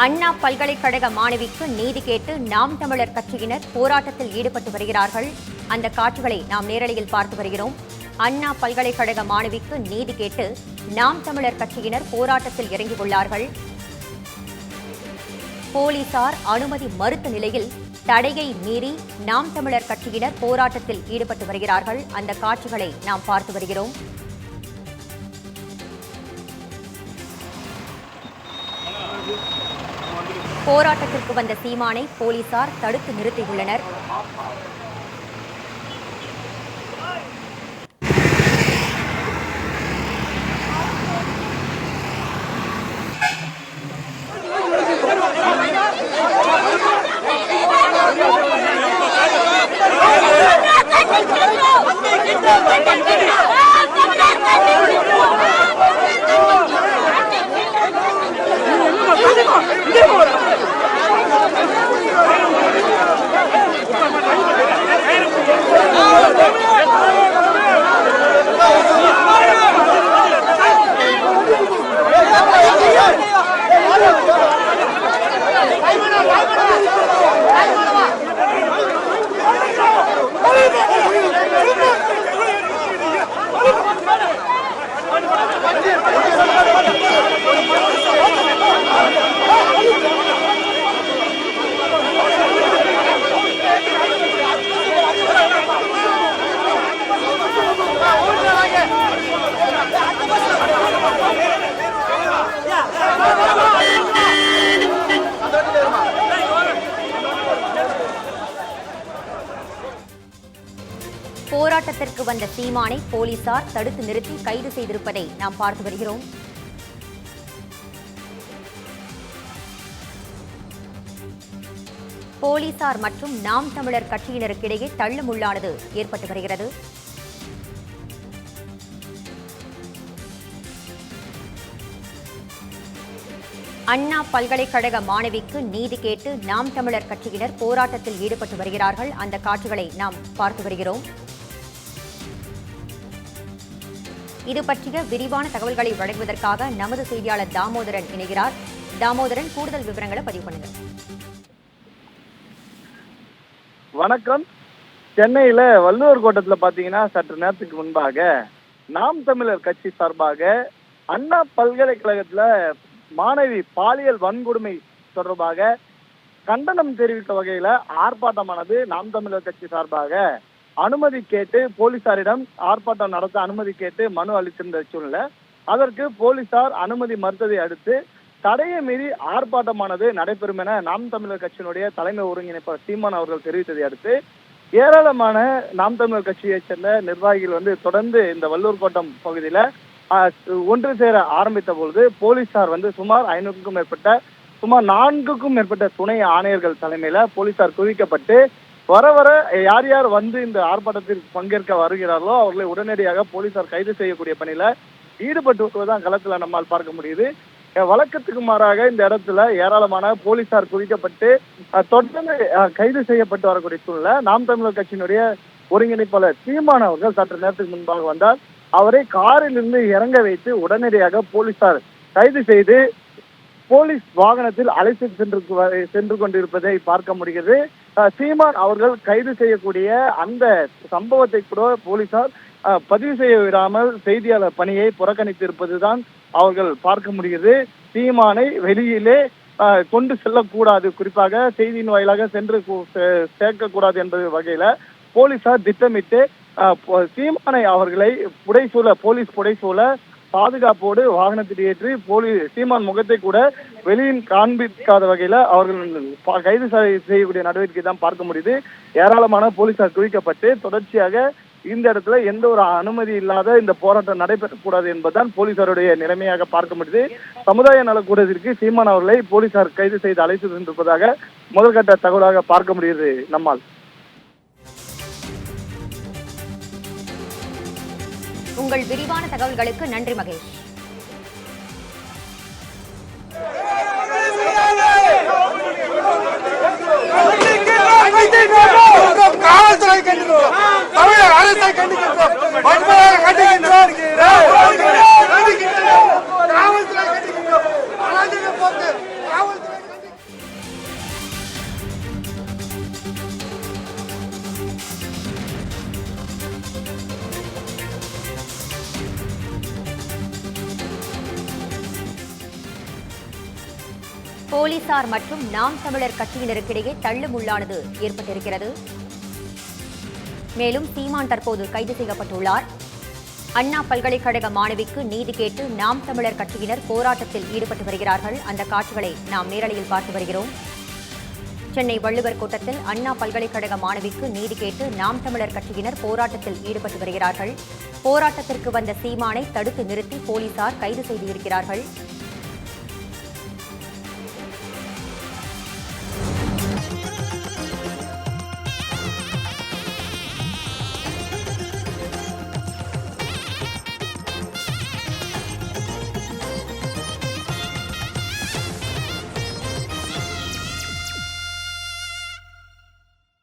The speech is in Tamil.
அண்ணா பல்கலைக்கழக மாணவிக்கு நீதி கேட்டு நாம் தமிழர் கட்சியினர் போராட்டத்தில் ஈடுபட்டு வருகிறார்கள். அந்த காட்சிகளை நாம் நேரலையில் பார்த்து வருகிறோம். அண்ணா பல்கலைக்கழக மாணவிக்கு நீதி கேட்டு நாம் தமிழர் கட்சியினர் போராட்டத்தில் இறங்கியுள்ளார்கள். போலீசார் அனுமதி மறுத்த நிலையில் தடையை மீறி நாம் தமிழர் கட்சியினர் போராட்டத்தில் ஈடுபட்டு வருகிறார்கள். அந்த காட்சிகளை நாம் பார்த்து வருகிறோம். போராட்டத்திற்கு வந்த சீமானை போலீசார் தடுத்து நிறுத்தியுள்ளனர். போராட்டத்திற்கு வந்த சீமானை போலீசார் தடுத்து நிறுத்தி கைது செய்திருப்பதை நாம் பார்த்து வருகிறோம். போலீசார் மற்றும் நாம் தமிழர் கட்சியினருக்கிடையே தள்ளுமுள்ளானது ஏற்பட்டு வருகிறது. அண்ணா பல்கலைக்கழக மாணவிக்கு நீதி கேட்டு நாம் தமிழர் கட்சியினர் போராட்டத்தில் ஈடுபட்டு வருகிறார்கள். அந்த காட்சிகளை நாம் பார்த்து வருகிறோம். இது பற்றிய விரிவான தகவல்களை வழங்குவதற்காக நமது செய்தியாளர் தாமோதரன் இணைகிறார். தாமோதரன் கூடுதல் விவரங்களை பதிவு பண்ணுங்க. வணக்கம். சென்னையில வள்ளுவர் கோட்டத்துல பாத்தீங்கன்னா சற்று நேரத்துக்கு முன்பாக நாம் தமிழர் கட்சி சார்பாக அண்ணா பல்கலைக்கழகத்துல மாணவி பாலியல் வன்கொடுமை தொடர்பாக கண்டனம் தெரிவித்த வகையில ஆர்ப்பாட்டமானது நாம் தமிழர் கட்சி சார்பாக அனுமதி கேட்டு போலீசாரிடம் ஆர்ப்பாட்டம் நடத்த அனுமதி கேட்டு மனு அளித்திருந்த சூழ்நிலை அதற்கு போலீசார் அனுமதி மறுத்ததை அடுத்து தடையை மீறி ஆர்ப்பாட்டமானது நடைபெறும் என நாம் தமிழர் கட்சியினுடைய தலைமை ஒருங்கிணைப்பாளர் சீமான் அவர்கள் தெரிவித்ததை அடுத்து ஏராளமான நாம் தமிழர் கட்சியைச் சேர்ந்த நிர்வாகிகள் வந்து தொடர்ந்து இந்த வள்ளூர் கோட்டம் பகுதியில ஒன்று சேர ஆரம்பித்த பொழுது போலீசார் வந்து சுமார் ஐநூறுக்கும் மேற்பட்ட சுமார் நான்குக்கும் மேற்பட்ட துணை ஆணையர்கள் தலைமையில போலீசார் குவிக்கப்பட்டு வர வர யார் யார் வந்து இந்த ஆர்ப்பாட்டத்தில் பங்கேற்க வருகிறார்களோ அவர்களை உடனடியாக போலீசார் கைது செய்யக்கூடிய பணியில ஈடுபட்டு வருவதுதான் களத்துல நம்மால் பார்க்க முடியுது. வழக்கத்துக்கு மாறாக இந்த இடத்துல ஏராளமான போலீசார் குவிக்கப்பட்டு தொடர்ந்து கைது செய்யப்பட்டு வரக்கூடிய சூழ்நிலை. நாம் தமிழர் கட்சியினுடைய ஒருங்கிணைப்பாளர் சீமான் அவர்கள் சற்று நேரத்துக்கு முன்பாக வந்தார். அவரை காரில் இருந்து இறங்க வைத்து உடனடியாக போலீசார் கைது செய்து போலீஸ் வாகனத்தில் அழைத்து சென்று சென்று கொண்டிருப்பதை பார்க்க முடிகிறது. சீமான் அவர்கள் கைது செய்யக்கூடிய அந்த சம்பவத்தை கூட போலீசார் பதிவு செய்ய விடாமல் செய்தியாளர் பணியை புறக்கணித்திருப்பதுதான் அவர்கள் பார்க்க முடிகிறது. சீமானை வெளியிலே கொண்டு செல்லக்கூடாது. குறிப்பாக செய்தியின் வாயிலாக சென்று சேர்க்கக்கூடாது என்பது வகையில போலீசார் திட்டமிட்டு சீமானை அவர்களை புடைசூழ போலீஸ் புடைசூழ பாதுகாப்போடு வாகனத்தில் ஏற்றி போலீஸ் சீமான் முகத்தை கூட வெளியில் காண்பிக்காத வகையில அவர்கள் கைது செய்யக்கூடிய நடவடிக்கை தான் பார்க்க முடியுது. ஏராளமான போலீசார் குவிக்கப்பட்டு தொடர்ச்சியாக இந்த இடத்துல எந்த ஒரு அனுமதி இல்லாத இந்த போராட்டம் நடைபெறக்கூடாது என்பதுதான் போலீசாருடைய நிலைமையாக பார்க்க முடியுது. சமுதாய நலக்கூடத்திற்கு சீமான் அவர்களை போலீசார் கைது செய்து அழைத்து சென்றிருப்பதாக முதல்கட்ட தகவலாக பார்க்க முடியுது நம்மால். உங்கள் விரிவான தகவல்களுக்கு நன்றி மகேஷ். காவல்துறை கண்டிக்கிறோம். தமிழக அரசை கண்டிக்கின்றோம் போலீசார் மற்றும் நாம் தமிழர் கட்சியினருக்கிடையே தள்ளுமுள்ளானது ஏற்பட்டிருக்கிறது. மேலும் சீமான் தற்போது கைது செய்யப்பட்டுள்ளார். அண்ணா பல்கலைக்கழக மாணவிக்கு நீதி கேட்டு நாம் தமிழர் கட்சியினர் போராட்டத்தில் ஈடுபட்டு வருகிறார்கள். அந்த காட்சிகளை நாம் நேரலையில் பார்த்து வருகிறோம். சென்னை வள்ளுவர் கூட்டத்தில் அண்ணா பல்கலைக்கழக மாணவிக்கு நீதி கேட்டு நாம் தமிழர் கட்சியினர் போராட்டத்தில் ஈடுபட்டு வருகிறார்கள். போராட்டத்திற்கு வந்த சீமானை தடுத்து நிறுத்தி போலீசார் கைது செய்திருக்கிறார்கள்.